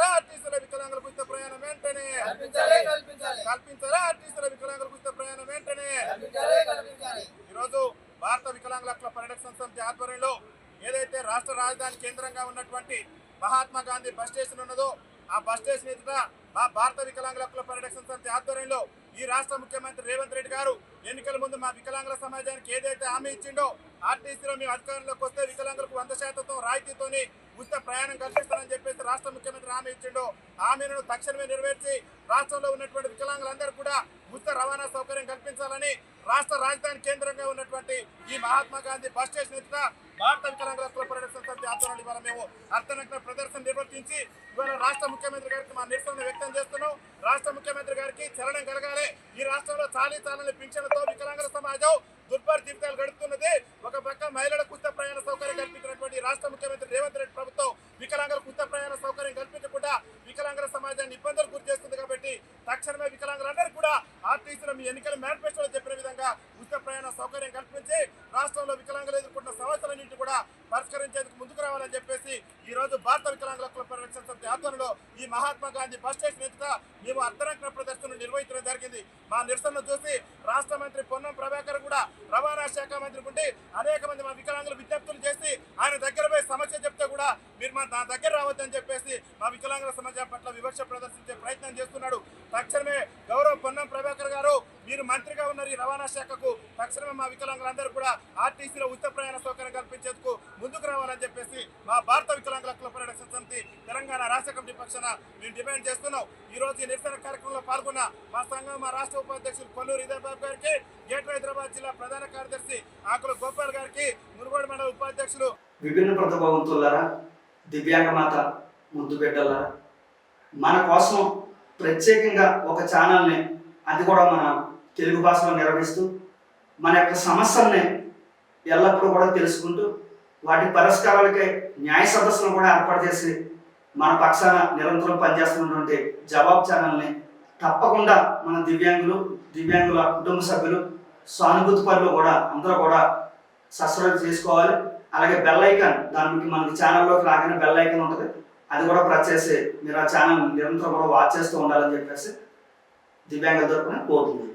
కల్పించాలా ఆర్టీసీల వికలాంగులకు ఉచిత ప్రయాణం వెంటనే. కల్పించాలా ఆర్టీసీల వికలాంగులకు ఉచిత ప్రయాణం వెంటనే. ఈరోజు భారత వికలాంగుల హక్కుల పరిరక్షణ సమితి ఆధ్వర్యంలో ఏదైతే రాష్ట్ర రాజధాని కేంద్రంగా ఉన్నటువంటి మహాత్మా గాంధీ బస్ స్టేషన్ ఉన్నదో ఆ బస్ స్టేషన్ ఎదుట మా భారత వికలాంగుల హక్కుల పరిరక్షణ సమితి ఆధ్వర్యంలో ఈ రాష్ట్ర ముఖ్యమంత్రి రేవంత్ రెడ్డి గారు ఎన్నికల ముందు మా వికలాంగుల సమాజానికి ఏదైతే హామీ ఇచ్చిండో ఆర్టీసీలో మేము అధికారంలోకి వస్తే వికలాంగులకు వంద శాతంతో రాయితీతోని ఉచిత ప్రయాణం కల్పిస్తానని చెప్పేసి రాష్ట్ర ముఖ్యమంత్రి హామీ ఇచ్చిండు. హామీలను తక్షణమే నెరవేర్చి రాష్ట్రంలో ఉన్నటువంటి వికలాంగులందరూ కూడా ఉచిత రవాణా సౌకర్యం కల్పించాలని రాష్ట్ర రాజధాని కేంద్రంగా ఉన్నటువంటి ఈ మహాత్మా గాంధీ బస్ స్టేషన్ ఎదుట భారత వికలాంగుల హక్కుల సమితి ఆధ్వర్యంలో ఇవాళ మేము అర్థనగ్న ప్రదర్శన నిర్వర్తించి ఇవాళ రాష్ట్ర ముఖ్యమంత్రి గారికి మా నిరసన వ్యక్తం చేస్తున్నాం. రాష్ట్ర ముఖ్యమంత్రి గారికి చలనం కలగాలి. ఈ రాష్ట్రంలో చాలీ చాలని పింఛన్లతో వికలాంగుల సమాజం దుర్భర జీవితాలు గడుపుతున్నది ఒక పక్క మహిళలకు ఉచిత ప్రయాణ సౌకర్యం కల్పించినటువంటి రాష్ట్ర ముఖ్యమంత్రి రేవంత్ రెడ్డి ప్రభుత్వం వికలాంగులకు ఉచిత ప్రయాణ సౌకర్యం కల్పించకుండా వికలాంగుల సమాజాన్ని ఇబ్బందులు గురి చేస్తుంది కాబట్టి తక్షణమే వికలాంగులందరూ కూడా ఆర్టీసీలో మీ ఎన్నికల మేనిఫెస్టోలో చెప్పిన విధంగా ఉచిత ప్రయాణ సౌకర్యం కల్పించి రాష్ట్రంలో వికలాంగులు ఎదుర్కొంటున్న సమస్యలన్నింటి కూడా పరిష్కరించేందుకు ముందుకు రావాలని చెప్పేసి ఈ రోజు భారత వికలాంగుల హక్కుల పరిరక్షణ సమితి ఆధ్వర్యంలో ఈ మహాత్మా గాంధీ బస్ స్టేషన్ ఎదుట మేము అర్ధనగ్న ప్రదర్శనను నిర్వహించడం జరిగింది. మా నిరసనను చూసి రాష్ట్ర మంత్రి పొన్నం ప్రభాకర్ కూడా రవాణా శాఖ మంత్రి ఉండి అనేక మంది మా వికలాంగులు విజ్ఞప్తులు చేసి ఆయన దగ్గర పోయి సమస్య చెప్తే కూడా మీరు మా నా దగ్గర రావద్దని చెప్పేసి మా వికలాంగుల సమాజం పట్ల వివక్ష ప్రదర్శించే ప్రయత్నం చేస్తున్నాడు. తక్షణమే గౌరవ పొన్నం ప్రభాకర్ గారు మీరు మంత్రిగా ఉన్నారు ఈ రవాణా శాఖకు. తక్షణమే మా వికలాంగులందరూ కూడా ఆర్టీసీలో ఉచిత ప్రయాణ సౌకర్యం కల్పించేందుకు ముందుకు రావాలని చెప్పేసి మా భారత వికలాంగుల క్లబ్ పరిరక్షణ సమితి తెలంగాణ రాష్ట్ర కమిటీ పక్షాన మేము డిమాండ్ చేస్తున్నాం. ఈ రోజు ఈ నిరసన కార్యక్రమంలో పాల్గొన్న మా సంఘం మా రాష్ట్ర ఉపాధ్యక్షులు కొల్లూరు ఇదయబాబు గారికి గేట్ హైదరాబాద్ జిల్లా ప్రధాన కార్యదర్శి ఆకుల గోపాల్ గారికి మునుగోడు మండల ఉపాధ్యక్షులు విభిన్న ప్రతిభావంతులారా దివ్యాంగ మాత ముద్దు బిడ్డలారా మన కోసం ప్రత్యేకంగా ఒక ఛానల్ని అది కూడా మన తెలుగు భాషలో నిర్వహిస్తూ మన యొక్క సమస్యల్ని ఎల్లప్పుడూ కూడా తెలుసుకుంటూ వాటి పరిష్కారాలకై న్యాయ సదస్సును కూడా ఏర్పాటు చేసి మన పక్షాన నిరంతరం పనిచేస్తున్నటువంటి జవాబ్ ఛానల్ని తప్పకుండా మన దివ్యాంగులు దివ్యాంగుల కుటుంబ సభ్యులు సానుభూతి పనులు కూడా అందరూ కూడా సబ్స్క్రైబ్ చేసుకోవాలి. అలాగే బెల్ ఐకాన్ దానికి మనకి ఛానల్లోకి రాగానే బెల్ ఐకాన్ ఉంటుంది. అది కూడా ప్రెస్ చేసి మీరు ఆ ఛానల్ నిరంతరం కూడా వాచ్ చేస్తూ ఉండాలని చెప్పేసి దివ్యాంగుల తరపున కోరుతుంది